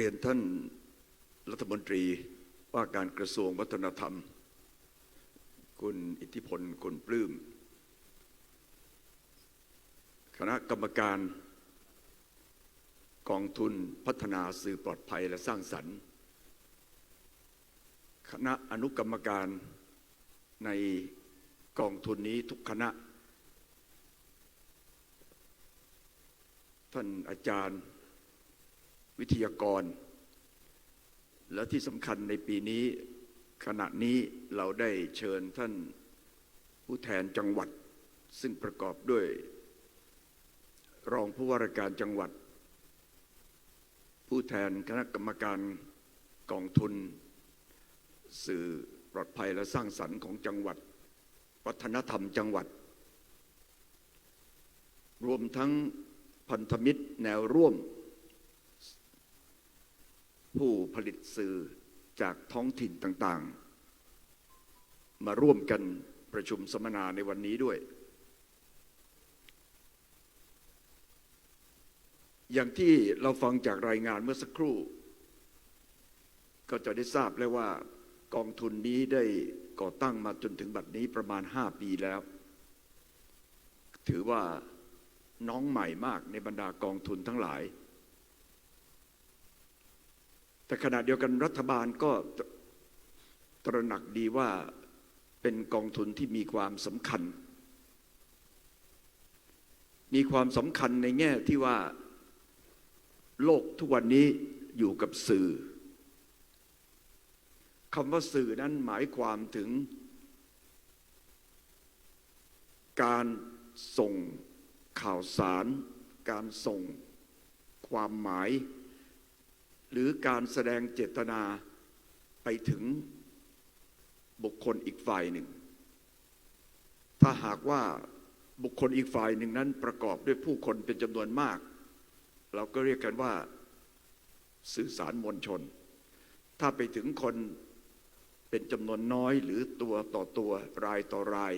เรียนท่านรัฐมนตรีว่าการกระทรวงวัฒนธรรม คุณอิทธิพลคุณปลื้ม คณะกรรมการกองทุนพัฒนาสื่อปลอดภัยและสร้างสรรค์ คณะอนุกรรมการในกองทุนนี้ทุกคณะ ท่านอาจารย์ วิทยากร และที่สำคัญในปีนี้ ขณะนี้เราได้เชิญท่านผู้แทนจังหวัด ซึ่งประกอบด้วย รองผู้ว่าราชการจังหวัด ผู้แทนคณะกรรมการกองทุน สื่อปลอดภัยและสร้างสรรค์ของจังหวัด วัฒนธรรมจังหวัด รวมทั้งพันธมิตรแนวร่วม ผู้ผลิตสื่อจากท้องถิ่นต่างๆ มาร่วมกันประชุมสัมมนาในวันนี้ด้วย อย่างที่เราฟังจากรายงานเมื่อสักครู่ ก็จะได้ทราบแล้วว่ากองทุนนี้ได้ก่อตั้งมาจนถึงบัดนี้ประมาณ 5 ปีแล้ว ถือว่าน้องใหม่มากในบรรดากองทุนทั้งหลาย แต่ขณะเดียวกันรัฐบาลก็ตระหนักดีว่าเป็นกองทุนที่มีความสำคัญ มีความสำคัญในแง่ที่ว่าโลกทุกวันนี้อยู่กับสื่อคำว่าสื่อนั้นหมายความถึง การส่งข่าวสาร การส่งความหมาย หรือการแสดงเจตนาไปถึงบุคคลอีกฝ่ายหนึ่ง ถ้าหากว่าบุคคลอีกฝ่ายหนึ่งนั้นประกอบด้วยผู้คนเป็นจำนวนมาก เราก็เรียกกันว่าสื่อสารมวลชน ถ้าไปถึงคนเป็นจำนวนน้อยหรือตัวต่อตัวรายต่อราย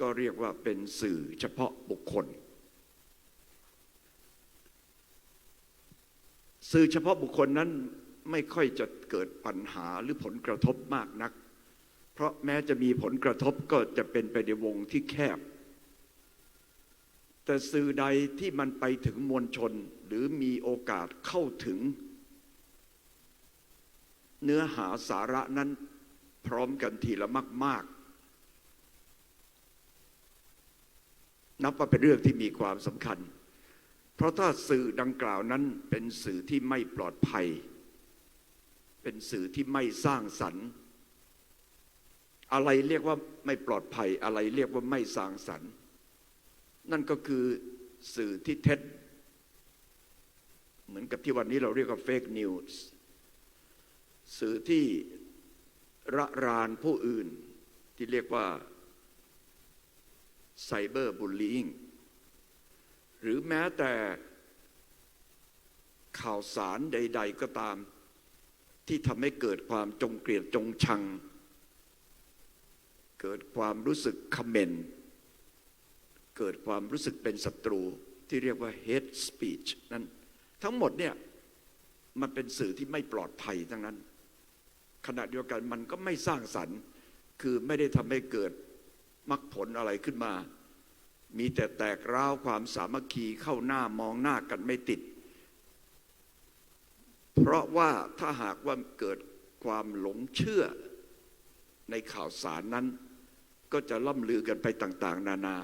ก็เรียกว่าเป็นสื่อเฉพาะบุคคล สื่อเฉพาะบุคคลนั้นไม่ค่อยจะเกิดปัญหาหรือผลกระทบมากนัก เพราะแม้จะมีผลกระทบก็จะเป็นไปในวงที่แคบ แต่สื่อใดที่มันไปถึงมวลชนหรือมีโอกาสเข้าถึง เนื้อหาสาระนั้นพร้อมกันทีละมาก ๆ นับว่าเป็นเรื่องที่มีความสำคัญ เพราะถ้าสื่อดังกล่าวนั้นเป็นสื่อที่ไม่ปลอดภัย เป็นสื่อที่ไม่สร้างสรรค์ อะไรเรียกว่าไม่ปลอดภัย อะไรเรียกว่าไม่สร้างสรรค์ นั่นก็คือสื่อที่เท็จ เหมือนกับที่วันนี้เราเรียกว่าเฟกนิวส์สื่อที่ระรานผู้อื่นที่เรียกว่าไซเบอร์บูลลีง หรือแม้แต่ข่าวสารใด ๆ ก็ตาม ที่ทำให้เกิดความจงเกลียดจงชัง เกิดความรู้สึกคอมเมนเกิดความรู้สึกเป็นศัตรูที่เรียกว่า hate speech นั้นทั้งหมดเนี่ยมันเป็นสื่อที่ไม่ปลอดภัยทั้งนั้น ขณะเดียวกันมันก็ไม่สร้างสรรค์ คือไม่ได้ทำให้เกิดมรรคผลอะไรขึ้นมา มีแต่แตกร้าวความสามัคคีเข้าหน้ามองหน้ากันไม่ติด เพราะว่าถ้าหากว่าเกิดความหลงเชื่อในข่าวสารนั้น ก็จะล่ำลือกันไปต่างๆ นานา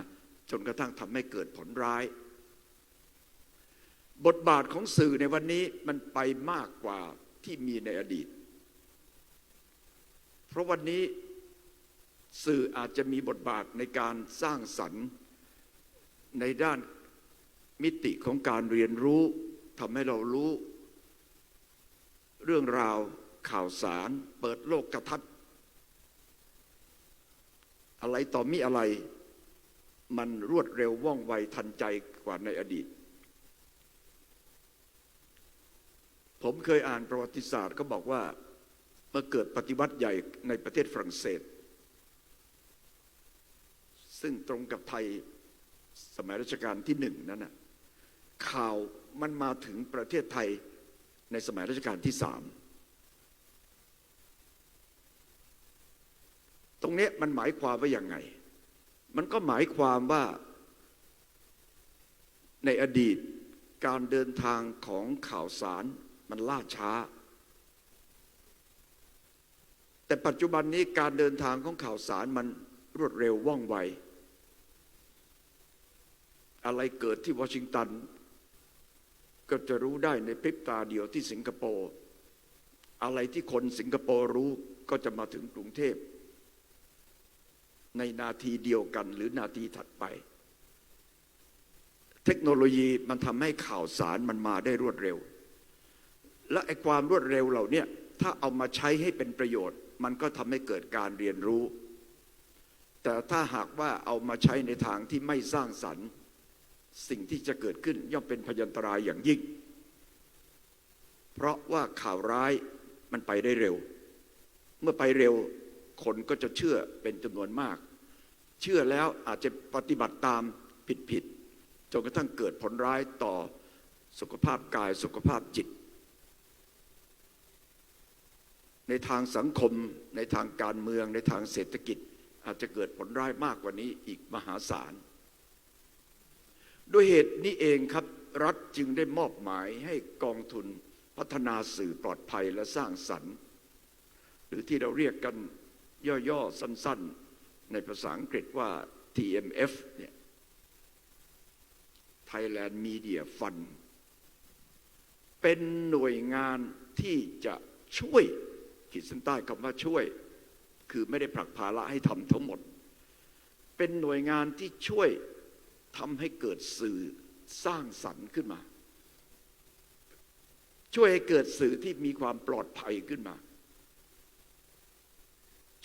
จนกระทั่งทำให้เกิดผลร้าย บทบาทของสื่อในวันนี้มันไปมากกว่าที่มีในอดีต เพราะวันนี้สื่ออาจจะมีบทบาทในการสร้างสรรค์ ในด้านมิติของการเรียนรู้ทำให้เรารู้ เรื่องราวข่าวสาร เปิดโลกกระทัดอะไรต่อมีอะไร มันรวดเร็วว่องไวทันใจกว่าในอดีต ผมเคยอ่านประวัติศาสตร์ก็บอกว่าเมื่อเกิดปฏิวัติใหญ่ในประเทศฝรั่งเศส ซึ่งตรงกับไทย สมัยรัชกาลที่หนึ่งนั้นนะข่าวมันมาถึงประเทศไทยในสมัยรัชกาลที่สามตรงนี้มันหมายความว่าอย่างไง มันก็หมายความว่าในอดีตการเดินทางของข่าวสารมันล่าช้า แต่ปัจจุบันนี้การเดินทางของข่าวสารมันรวดเร็วว่องไว อะไรเกิดที่วอชิงตัน ก็จะรู้ได้ในพริบตาเดียวที่สิงคโปร์อะไรที่คนสิงคโปร์รู้ก็จะมาถึงกรุงเทพ ในนาทีเดียวกันหรือนาทีถัดไป เทคโนโลยีมันทำให้ข่าวสารมันมาได้รวดเร็ว และไอ้ความรวดเร็วเหล่านี้ถ้าเอามาใช้ให้เป็นประโยชน์ มันก็ทำให้เกิดการเรียนรู้ แต่ถ้าหากว่าเอามาใช้ในทางที่ไม่สร้างสรรค์ สิ่งที่จะเกิดขึ้นย่อมเป็นพยันตรายอย่างยิ่ง เพราะว่าข่าวร้ายมันไปได้เร็ว เมื่อไปเร็วคนก็จะเชื่อเป็นจำนวนมาก เชื่อแล้วอาจจะปฏิบัติตามผิดผิดๆจนกระทั่งเกิดผลร้ายต่อสุขภาพกายสุขภาพจิต ในทางสังคม ในทางการเมือง ในทางเศรษฐกิจ อาจจะเกิดผลร้ายมากกว่านี้อีกมหาศาล ด้วยเหตุนี้เองครับรัฐจึงได้มอบหมายให้กองทุนพัฒนาสื่อปลอดภัยและสร้างสรรค์ หรือที่เราเรียกกันย่อๆ สั้นๆ ในภาษาอังกฤษว่า TMF เนี่ย Thailand Media Fund เป็นหน่วยงานที่จะช่วย ขีดเส้นใต้คำว่าช่วย คือไม่ได้ผลักภาระให้ทำทั้งหมด เป็นหน่วยงานที่ช่วย ทำให้เกิดสื่อสร้างสรรค์ขึ้นมา ช่วยให้เกิดสื่อที่มีความปลอดภัยขึ้นมา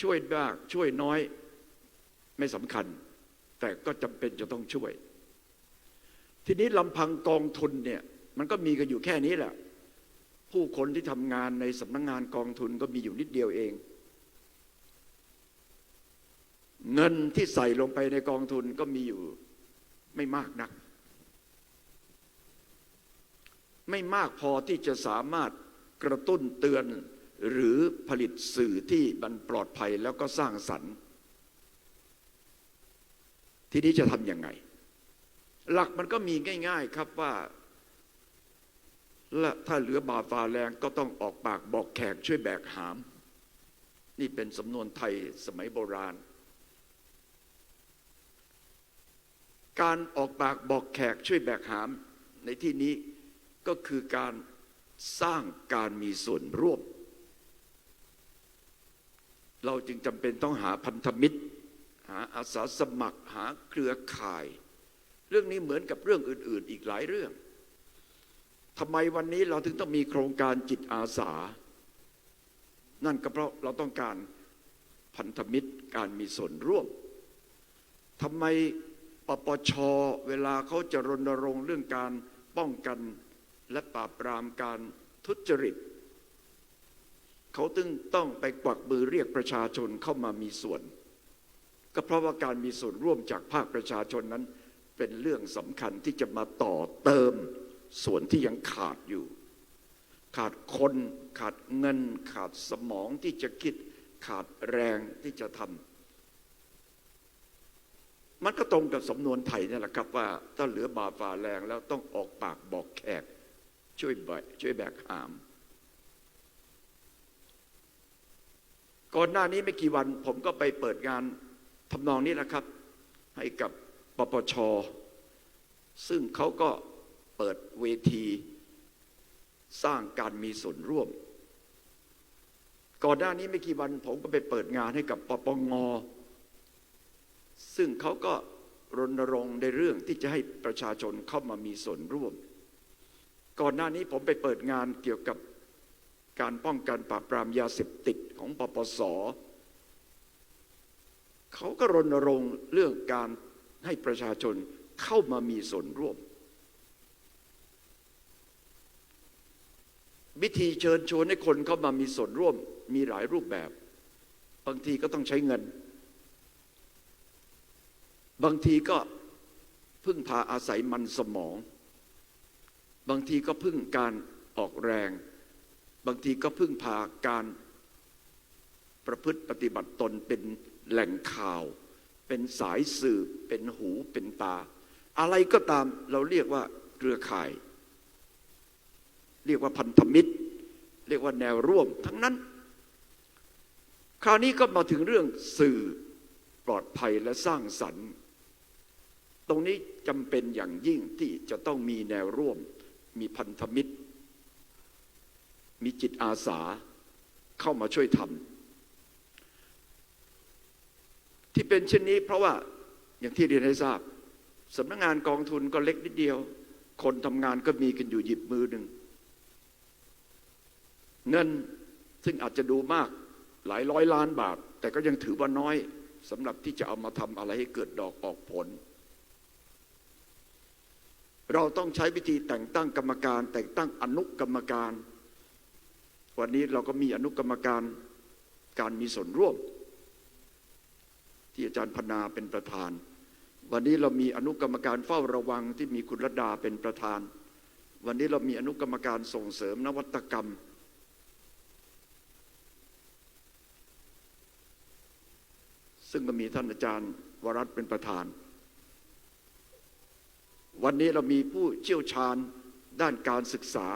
ช่วยบ้างช่วยน้อยไม่สำคัญ แต่ก็จำเป็นจะต้องช่วย ทีนี้ลำพังกองทุนเนี่ยมันก็มีกันอยู่แค่นี้แหละ ผู้คนที่ทำงานในสำนักงงานกองทุนก็มีอยู่นิดเดียวเองเงินที่ใส่ลงไปในกองทุนก็มีอยู่ ไม่มากนัก ไม่มากพอที่จะสามารถกระตุ้นเตือนหรือผลิตสื่อที่มันปลอดภัยแล้วก็สร้างสรรค์ ทีนี้จะทำยังไง หลักมันก็มีง่าย ๆครับว่าและถ้าเหลือบาฟ้าแรงก็ต้องออกปากบอกแขกช่วยแบกหาม นี่เป็นสำนวนไทยสมัยโบราณ การออกปากบอกแขกช่วยแบกหาม ในที่นี้ก็คือการสร้างการมีส่วนร่วม เราจึงจำเป็นต้องหาพันธมิตร หาอาสาสมัครหาเครือข่าย เรื่องนี้เหมือนกับเรื่องอื่น ๆ อีกหลายเรื่องทำไมวันนี้เราถึงต้องมีโครงการจิตอาสา นั่นก็เพราะเราต้องการพันธมิตรการมีส่วนร่วมทำไม ปปชเวลาเขาจะรณรงค์เรื่องการป้องกัน และปราบปรามการทุจริตเขาตึงต้องไปกวักมือเรียกประชาชนเข้ามามีส่วน ก็เพราะว่าการมีส่วนร่วมจากภาคประชาชนนั้น เป็นเรื่องสำคัญที่จะมาต่อเติมส่วนที่ยังขาดอยู่ ขาดคนขาดเงิน ขาดสมองที่จะคิดขาดแรงที่จะทำ มันก็ตรงกับสำนวนไทยนี่แหละครับว่า ถ้าเหลือบาฝ่าแรงแล้วต้องออกปากบอกแขก ช่วยแบกช่วยแบกหาม ก่อนหน้านี้ไม่กี่วัน ผมก็ไปเปิดงานทำนองนี้แหละครับ ให้กับปปช ซึ่งเขาก็เปิดเวทีสร้างการมีส่วนร่วม ก่อนหน้านี้ไม่กี่วัน ผมก็ไปเปิดงานให้กับปปง ซึ่งเขาก็รณรงค์ในเรื่องที่จะให้ประชาชนเข้ามามีส่วนร่วม ก่อนหน้านี้ผมไปเปิดงานเกี่ยวกับการป้องกันปราบปรามยาเสพติดของปปส เขาก็รณรงค์เรื่องการให้ประชาชนเข้ามามีส่วนร่วม วิธีเชิญชวนให้คนเข้ามามีส่วนร่วมมีหลายรูปแบบ บางทีก็ต้องใช้เงิน บางทีก็พึ่งพาอาศัยมันสมอง บางทีก็พึ่งการออกแรง บางทีก็พึ่งพาการประพฤติปฏิบัติตนเป็นแหล่งข่าว เป็นสายสืบเป็นหูเป็นตา อะไรก็ตามเราเรียกว่าเครือข่าย เรียกว่าพันธมิตร เรียกว่าแนวร่วมทั้งนั้น คราวนี้ก็มาถึงเรื่องสื่อปลอดภัยและสร้างสรรค์ ตรงนี้จำเป็นอย่างยิ่งที่จะต้องมีแนวร่วม มีพันธมิตร มีจิตอาสาเข้ามาช่วยทำที่เป็นเช่นนี้เพราะว่าอย่างที่เรียนให้ทราบสำนักงานกองทุนก็เล็กนิดเดียว คนทำงานก็มีกันอยู่หยิบมือหนึ่งเงินซึ่งอาจจะดูมากหลายร้อยล้านบาท แต่ก็ยังถือว่าน้อยสำหรับที่จะเอามาทำอะไรให้เกิดดอกออกผล เราต้องใช้วิธีแต่งตั้งกรรมการ แต่งตั้งอนุกรรมการ วันนี้เราก็มีอนุกรรมการการมีส่วนร่วม ที่อาจารย์พนาเป็นประธาน วันนี้เรามีอนุกรรมการเฝ้าระวังที่มีคุณรดาเป็นประธาน วันนี้เรามีอนุกรรมการส่งเสริมนวัตกรรม ซึ่งก็มีท่านอาจารย์วรัตน์เป็นประธาน วันนี้เรามีผู้เชี่ยวชาญด้านการศึกษา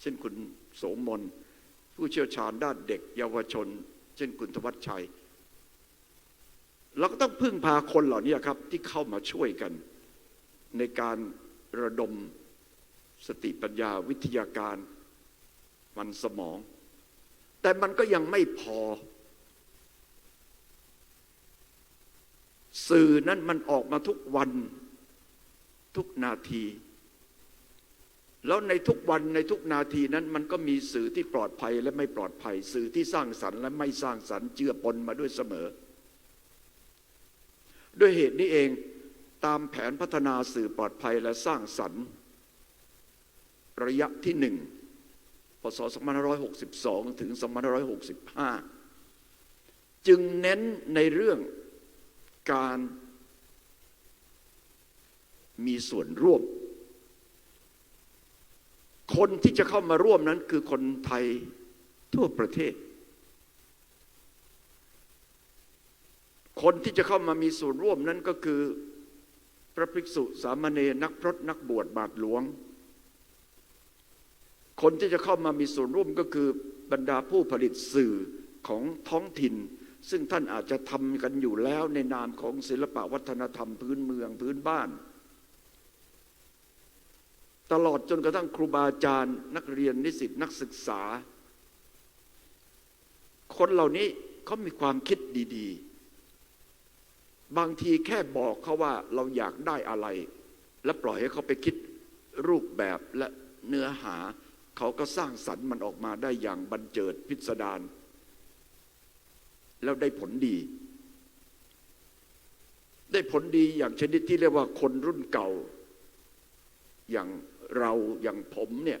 เช่นคุณโสมนผู้เชี่ยวชาญด้านเด็กเยาวชน เช่นคุณธวัชชัย เราก็ต้องพึ่งพาคนเหล่านี้ครับที่เข้ามาช่วยกัน ในการระดมสติปัญญาวิทยาการมันสมอง แต่มันก็ยังไม่พอ สื่อนั้นมันออกมาทุกวันทุกนาที แล้วในทุกวันในทุกนาทีนั้นมันก็มีสื่อที่ปลอดภัยและไม่ปลอดภัย สื่อที่สร้างสรรค์และไม่สร้างสรรค์เจือปนมาด้วยเสมอ ด้วยเหตุนี้เองตามแผนพัฒนาสื่อปลอดภัยและสร้างสรรค์ ระยะที่หนึ่งพศ 2562 ถึง 2565 จึงเน้นในเรื่อง การมีส่วนร่วม คนที่จะเข้ามาร่วมนั้นคือคนไทยทั่วประเทศ คนที่จะเข้ามามีส่วนร่วมนั้นก็คือ พระภิกษุสามเณรนักพรตนักบวชบาทหลวง คนที่จะเข้ามามีส่วนร่วมก็คือบรรดาผู้ผลิตสื่อของท้องถิ่น ซึ่งท่านอาจจะทำกันอยู่แล้วในนามของศิลปวัฒนธรรมพื้นเมืองพื้นบ้าน ตลอดจนกระทั่งครูบาอาจารย์ นักเรียนนิสิตนักศึกษา คนเหล่านี้เขามีความคิดดีๆ บางทีแค่บอกเขาว่าเราอยากได้อะไร และปล่อยให้เขาไปคิดรูปแบบและเนื้อหา เขาก็สร้างสรรค์มันออกมาได้อย่างบันเจิดพิสดาร แล้วได้ผลดี ได้ผลดีอย่างชนิดที่เรียกว่าคนรุ่นเก่า อย่างเราอย่างผมเนี่ย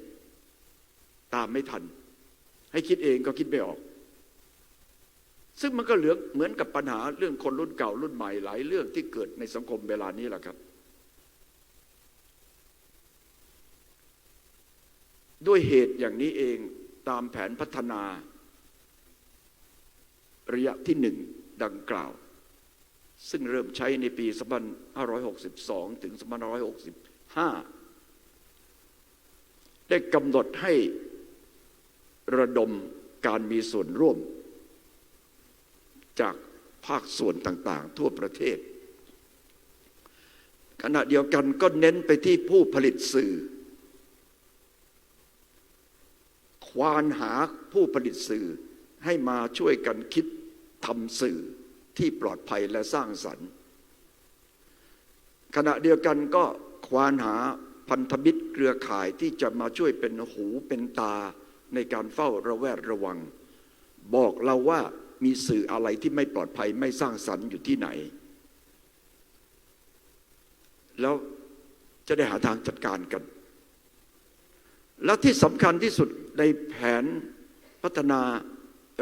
ตามไม่ทัน ให้คิดเองก็คิดไม่ออก ซึ่งมันก็เหลือเหมือนกับปัญหาเรื่องคนรุ่นเก่ารุ่นใหม่หลายเรื่องที่เกิดในสังคมเวลานี้แหละครับ ด้วยเหตุอย่างนี้เองตามแผนพัฒนา ระยะที่หนึ่งดังกล่าว ซึ่งเริ่มใช้ในปี 2562 ถึง 2565 ได้กำหนดให้ระดมการมีส่วนร่วม จากภาคส่วนต่างๆ ทั่วประเทศ ขณะเดียวกันก็เน้นไปที่ผู้ผลิตสื่อ ควานหาผู้ผลิตสื่อ ให้มาช่วยกันคิดทำสื่อที่ปลอดภัยและสร้างสรรค์ ขณะเดียวกันก็ควานหาพันธมิตรเครือข่ายที่จะมาช่วยเป็นหูเป็นตาในการเฝ้าระแวดระวัง บอกเราว่ามีสื่ออะไรที่ไม่ปลอดภัยไม่สร้างสรรค์อยู่ที่ไหน แล้วจะได้หาทางจัดการกัน และที่สำคัญที่สุดในแผนพัฒนา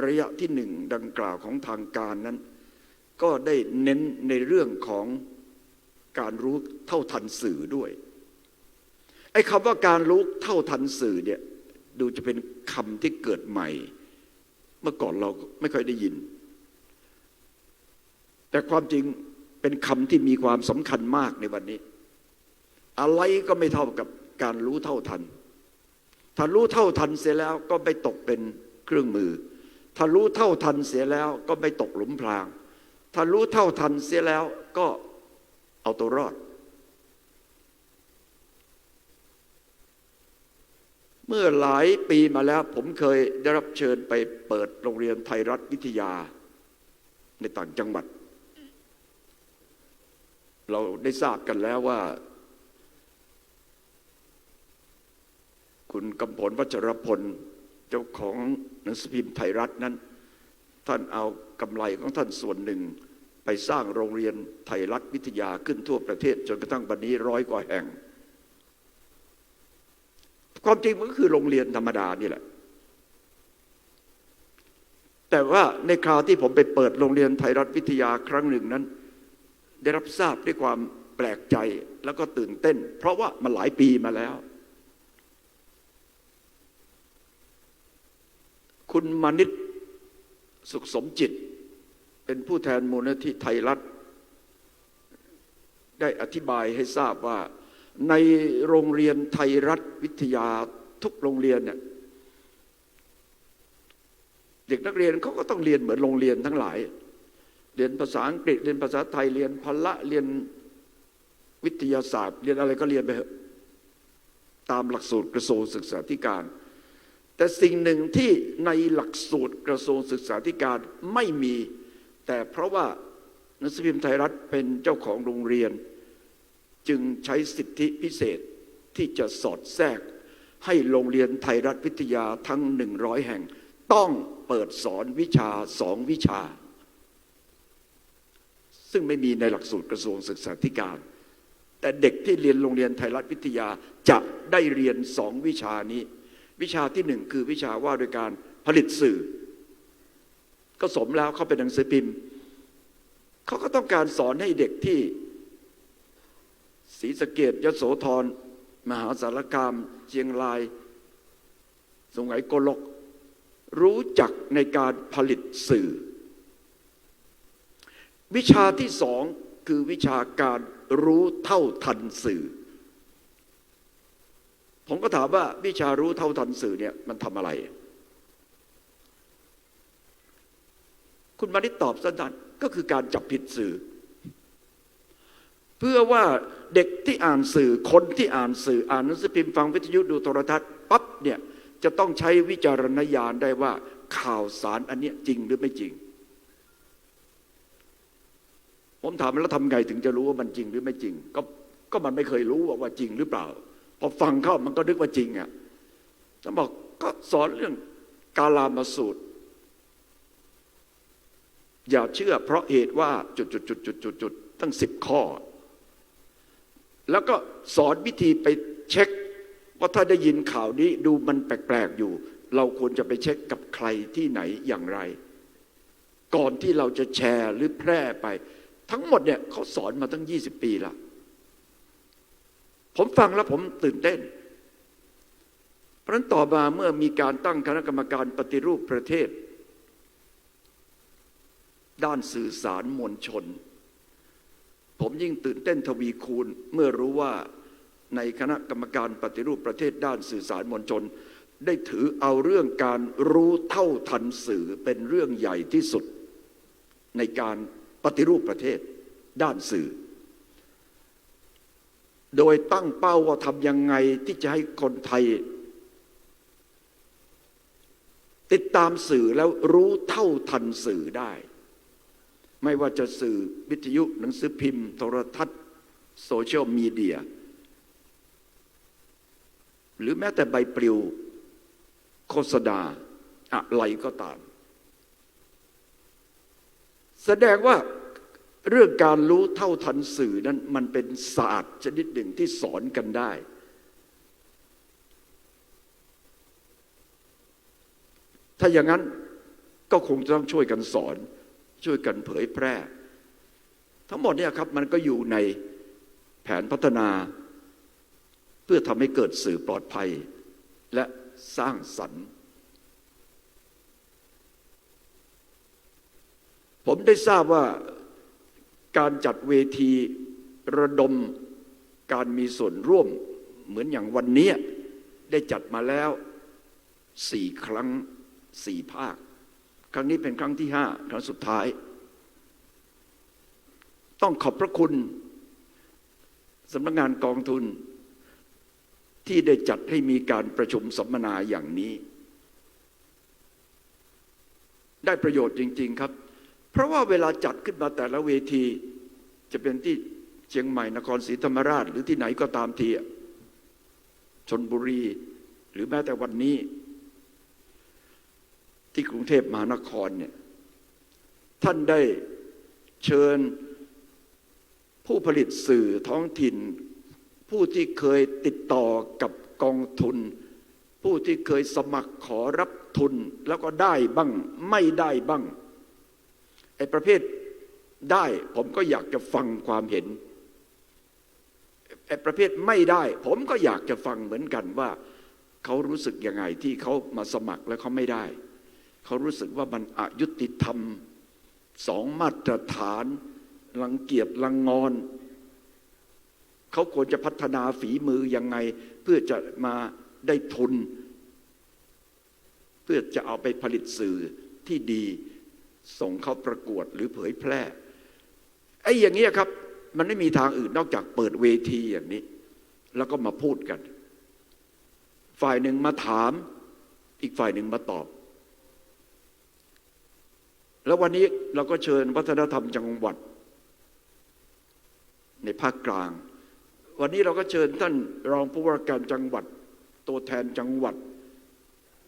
ระยะที่หนึ่งดังกล่าวของทางการนั้น ก็ได้เน้นในเรื่องของการรู้เท่าทันสื่อด้วยไอ้คำว่าการรู้เท่าทันสื่อเนี่ยดูจะเป็นคำที่เกิดใหม่ เมื่อก่อนเราไม่ค่อยได้ยิน แต่ความจริงเป็นคำที่มีความสำคัญมากในวันนี้ อะไรก็ไม่เท่ากับการรู้เท่าทัน ถ้ารู้เท่าทันเสียแล้วก็ไม่ตกเป็นเครื่องมือ ถ้ารู้เท่าทันเสียแล้วก็ไม่ตกหลุมพราง ถ้ารู้เท่าทันเสียแล้วก็เอาตัวรอด เมื่อหลายปีมาแล้วผมเคยได้รับเชิญไปเปิดโรงเรียนไทยรัฐวิทยา ในต่างจังหวัด เราได้ทราบกันแล้วว่า คุณกำพลวัชรพล เจ้าของหนังสือพิมพ์ไทยรัฐนั้น ท่านเอากำไรของท่านส่วนหนึ่ง ไปสร้างโรงเรียนไทยรัฐวิทยาขึ้นทั่วประเทศ จนกระทั่งบันนี้ร้อยกว่าแห่ง ความจริงมันก็คือโรงเรียนธรรมดานี่แหละ แต่ว่าในคราวที่ผมไปเปิดโรงเรียนไทยรัฐวิทยาครั้งหนึ่งนั้น ได้รับทราบด้วยความแปลกใจแล้วก็ตื่นเต้น เพราะว่ามันหลายปีมาแล้ว คุณมานิตสุขสมจิต เป็นผู้แทนมูลนิธิไทยรัฐ ได้อธิบายให้ทราบว่า ในโรงเรียนไทยรัฐวิทยาทุกโรงเรียนเนี่ยเด็กนักเรียนเขาก็ต้องเรียนเหมือนโรงเรียนทั้งหลาย เรียนภาษาอังกฤษเรียนภาษาไทยเรียนพละเรียนวิทยาศาสตร์ เรียนอะไรก็เรียนไปเถอะตามหลักสูตรกระทรวงศึกษาธิการ แต่สิ่งหนึ่งที่ในหลักสูตรกระทรวงศึกษาธิการไม่มี แต่เพราะว่านังสือพิมพ์ไทยรัฐเป็นเจ้าของโรงเรียน จึงใช้สิทธิพิเศษที่จะสอดแทรก ให้โรงเรียนไทยรัฐวิทยาทั้งหนึ่งร้อยแห่ง ต้องเปิดสอนวิชาสองวิชา ซึ่งไม่มีในหลักสูตรกระทรวงศึกษาธิการ แต่เด็กที่เรียนโรงเรียนไทยรัฐวิทยาจะได้เรียนสองวิชานี้ วิชาที่หนึ่งคือวิชาว่าโดยการผลิตสื่อ ก็สมแล้วเขาเป็นหนังสือพิมพ์เขาก็ต้องการสอนให้เด็กที่ศรีสะเกดยโสธรมหาสารคาม เชียงรายสงไหงโกลก รู้จักในการผลิตสื่อ วิชาที่สองคือวิชาการรู้เท่าทันสื่อ ผมก็ถามว่าวิชารู้เท่าทันสื่อเนี่ยมันทำอะไร คุณมานิตตอบสั้นๆก็คือการจับผิดสื่อ เพื่อว่าเด็กที่อ่านสื่อคนที่อ่านสื่ออ่านหนังสือพิมพ์ฟังวิทยุดูโทรทัศน์ปั๊บเนี่ยจะต้องใช้วิจารณญาณได้ว่าข่าวสารอันเนี้ยจริงหรือไม่จริง ผมถามแล้วทำไงถึงจะรู้ว่ามันจริงหรือไม่จริง ก็ก็มันไม่เคยรู้ว่าจริงหรือเปล่า พอฟังเข้ามันก็นึกว่าจริงอะจะบอกก็สอนเรื่องกาลามาสูตร อย่าเชื่อเพราะเหตุว่าจุดจุดจุดจุดจุดจุดตั้งสิบข้อ แล้วก็สอนวิธีไปเช็คว่าถ้าได้ยินข่าวนี้ดูมันแปลกๆอยู่ เราควรจะไปเช็คกับใครที่ไหนอย่างไร ก่อนที่เราจะแชร์หรือแพร่ไป ทั้งหมดเนี่ยเขาสอนมาตั้ง 20 ปีละ ผมฟังแล้วผมตื่นเต้น เพราะนั้นต่อมาเมื่อมีการตั้งคณะกรรมการปฏิรูปประเทศ ด้านสื่อสารมวลชน ผมยิ่งตื่นเต้นทวีคูณเมื่อรู้ว่าในคณะกรรมการปฏิรูปประเทศด้านสื่อสารมวลชน ได้ถือเอาเรื่องการรู้เท่าทันสื่อเป็นเรื่องใหญ่ที่สุด ในการปฏิรูปประเทศด้านสื่อ โดยตั้งเป้าว่าทำยังไงที่จะให้คนไทย ติดตามสื่อแล้วรู้เท่าทันสื่อได้ ไม่ว่าจะสื่อวิทยุหนังสือพิมพ์ โทรทัศน์ โซเชียลมีเดีย หรือแม้แต่ใบปลิว โฆษณาอะไรก็ตาม แสดงว่า เรื่องการรู้เท่าทันสื่อนั้นมันเป็นศาสตร์ชนิดหนึ่งที่สอนกันได้ ถ้าอย่างนั้นก็คงจะต้องช่วยกันสอน ช่วยกันเผยแพร่ ทั้งหมดเนี่ยครับมันก็อยู่ในแผนพัฒนา เพื่อทำให้เกิดสื่อปลอดภัย และสร้างสรรค์ผมได้ทราบว่า การจัดเวทีระดมการมีส่วนร่วมเหมือนอย่างวันนี้ได้จัดมาแล้วสี่ครั้งสี่ภาค ครั้งนี้เป็นครั้งที่ห้าครั้งสุดท้าย ต้องขอบพระคุณสำนักงานกองทุน ที่ได้จัดให้มีการประชุมสัมมนาอย่างนี้ ได้ประโยชน์จริง ๆครับ เพราะว่าเวลาจัดขึ้นมาแต่ละเวที จะเป็นที่เชียงใหม่นครศรีธรรมราช หรือที่ไหนก็ตามทีชนบุรี หรือแม้แต่วันนี้ ที่กรุงเทพมหานครเนี่ยท่านได้เชิญผู้ผลิตสื่อท้องถิ่น ผู้ที่เคยติดต่อกับกองทุน ผู้ที่เคยสมัครขอรับทุนแล้วก็ได้บ้างไม่ได้บ้าง ไอ้ประเภทได้ผมก็อยากจะฟังความเห็นไอ้ประเภทไม่ได้ ผมก็อยากจะฟังเหมือนกันว่าเขารู้สึกยังไงที่เขามาสมัครแล้วเขาไม่ได้ เขารู้สึกว่ามันอายุติธรรมสองมาตรฐานรังเกียจรังงอน เขาควรจะพัฒนาฝีมือยังไง เพื่อจะมาได้ทุน เพื่อจะเอาไปผลิตสื่อที่ดี ส่งเขาประกวดหรือเผยแพร่ไอ้อย่างนี้ยครับ มันไม่มีทางอื่นนอกจากเปิดเวทีอย่างนี้ แล้วก็มาพูดกัน ฝ่ายหนึ่งมาถาม อีกฝ่ายหนึ่งมาตอบ แล้ววันนี้เราก็เชิญวัฒนธรรมจังหวัด ในภาคกลาง วันนี้เราก็เชิญท่านรองผู้ว่าการจังหวัด ตัวแทนจังหวัด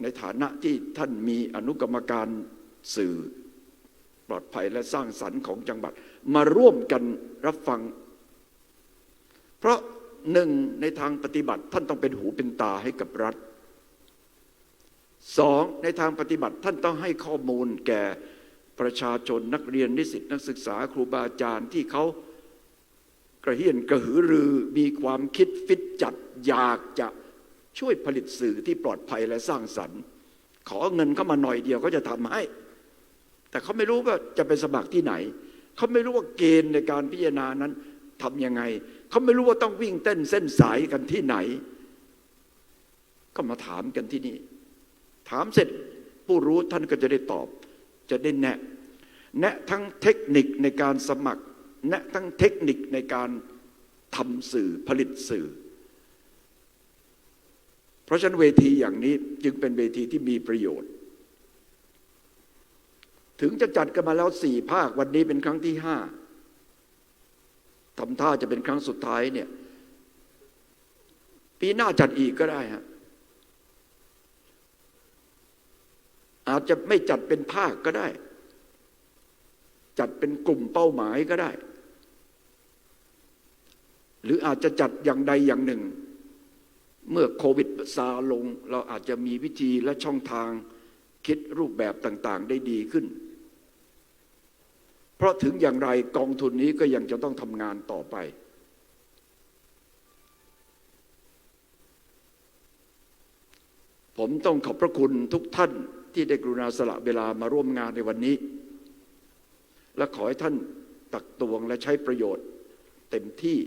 ในฐานะที่ท่านมีอนุกรรมการสื่อ ปลอดภัยและสร้างสรรค์ของจังหวัด มาร่วมกันรับฟัง เพราะหนึ่งในทางปฏิบัติท่านต้องเป็นหูเป็นตาให้กับรัฐสองในทางปฏิบัติท่านต้องให้ข้อมูลแก่ประชาชนนักเรียนนิสิตนักศึกษาครูบาอาจารย์ที่เขากระเฮียนกระหือรือมีความคิดฟิตจัดอยากจะช่วยผลิตสื่อที่ปลอดภัยและสร้างสรรค์ ขอเงินเข้ามาหน่อยเดียวก็จะทำให้ แต่เขาไม่รู้ว่าจะไปสมัครที่ไหน เขาไม่รู้ว่าเกณฑ์ในการพิจารณานั้นทำยังไง เขาไม่รู้ว่าต้องวิ่งเต้นเส้นสายกันที่ไหน ก็มาถามกันที่นี่ ถามเสร็จผู้รู้ท่านก็จะได้ตอบ จะได้แนะ แนะทั้งเทคนิคในการสมัคร แนะทั้งเทคนิคในการทำสื่อผลิตสื่อ เพราะฉะนั้นเวทีอย่างนี้จึงเป็นเวทีที่มีประโยชน์ ถึงจะจัดกันมาแล้วสี่ภาควันนี้เป็นครั้งที่ห้าทำท่าจะเป็นครั้งสุดท้ายเนี่ย ปีหน้าจัดอีกก็ได้ฮะอาจจะไม่จัดเป็นภาคก็ได้ จัดเป็นกลุ่มเป้าหมายก็ได้ หรืออาจจะจัดอย่างใดอย่างหนึ่ง เมื่อโควิดซาลง เราอาจจะมีวิธีและช่องทางคิดรูปแบบต่าง ๆ ได้ดีขึ้น เพราะถึงอย่างไรกองทุนนี้ก็ยังจะต้องทำงานต่อไป ผมต้องขอบพระคุณทุกท่านที่ได้กรุณาสละเวลามาร่วมงานในวันนี้ และขอให้ท่านตักตวงและใช้ประโยชน์เต็มที่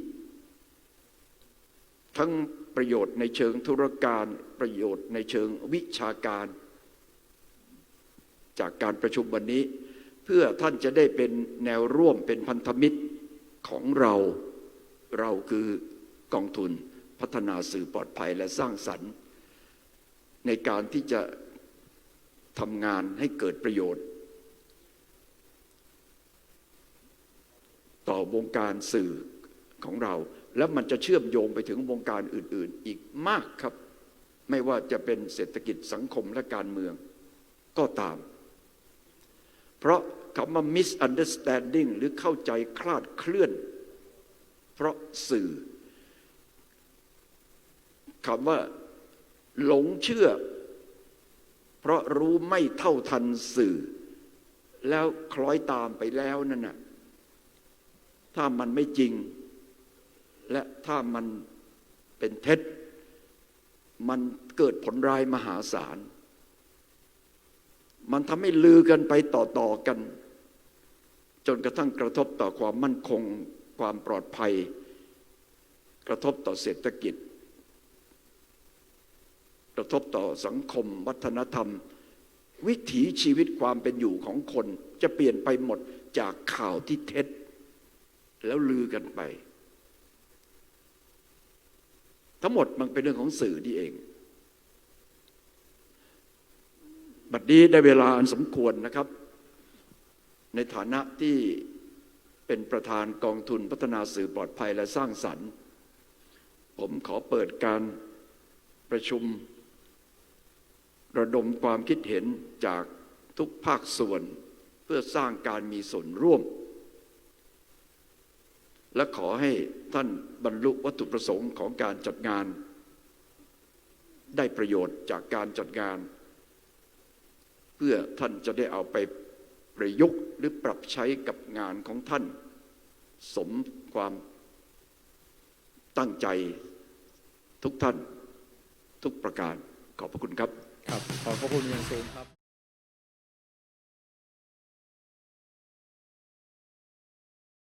ทั้งประโยชน์ในเชิงธุรการประโยชน์ในเชิงวิชาการ จากการประชุมวันนี้ เพื่อท่านจะได้เป็นแนวร่วมเป็นพันธมิตรของเราเราคือกองทุนพัฒนาสื่อปลอดภัยและสร้างสรรค์ ในการที่จะทำงานให้เกิดประโยชน์ ต่อวงการสื่อของเรา แล้วมันจะเชื่อมโยงไปถึงวงการอื่น ๆ อีกมากครับ ไม่ว่าจะเป็นเศรษฐกิจสังคมและการเมืองก็ตาม เพราะคำว่า misunderstanding หรือเข้าใจคลาดเคลื่อน เพราะสื่อคำว่าหลงเชื่อ เพราะรู้ไม่เท่าทันสื่อ แล้วคล้อยตามไปแล้วนั่นน่ะถ้ามันไม่จริง และถ้ามันเป็นเท็จ มันเกิดผลร้ายมหาศาล มันทำให้ลือกันไปต่อๆกัน จนกระทั่งกระทบต่อความมั่นคง ความปลอดภัย กระทบต่อเศรษฐกิจ กระทบต่อสังคม วัฒนธรรม วิถีชีวิตความเป็นอยู่ของคน จะเปลี่ยนไปหมดจากข่าวที่เท็จ แล้วลือกันไป ทั้งหมดมันเป็นเรื่องของสื่อนี่เอง บัดนี้ได้เวลาอันสมควรนะครับ ในฐานะที่เป็นประธานกองทุนพัฒนาสื่อปลอดภัยและสร้างสรรค์ ผมขอเปิดการประชุม ระดมความคิดเห็นจากทุกภาคส่วนเพื่อสร้างการมีส่วนร่วม และขอให้ท่านบรรลุวัตถุประสงค์ของการจัดงาน ได้ประโยชน์จากการจัดงาน เพื่อท่านจะได้เอาไปประยุกต์หรือปรับใช้กับงานของท่าน สมความตั้งใจทุกท่านทุกประการขอบพระคุณครับ ครับ ขอบพระคุณอย่างสูงครับ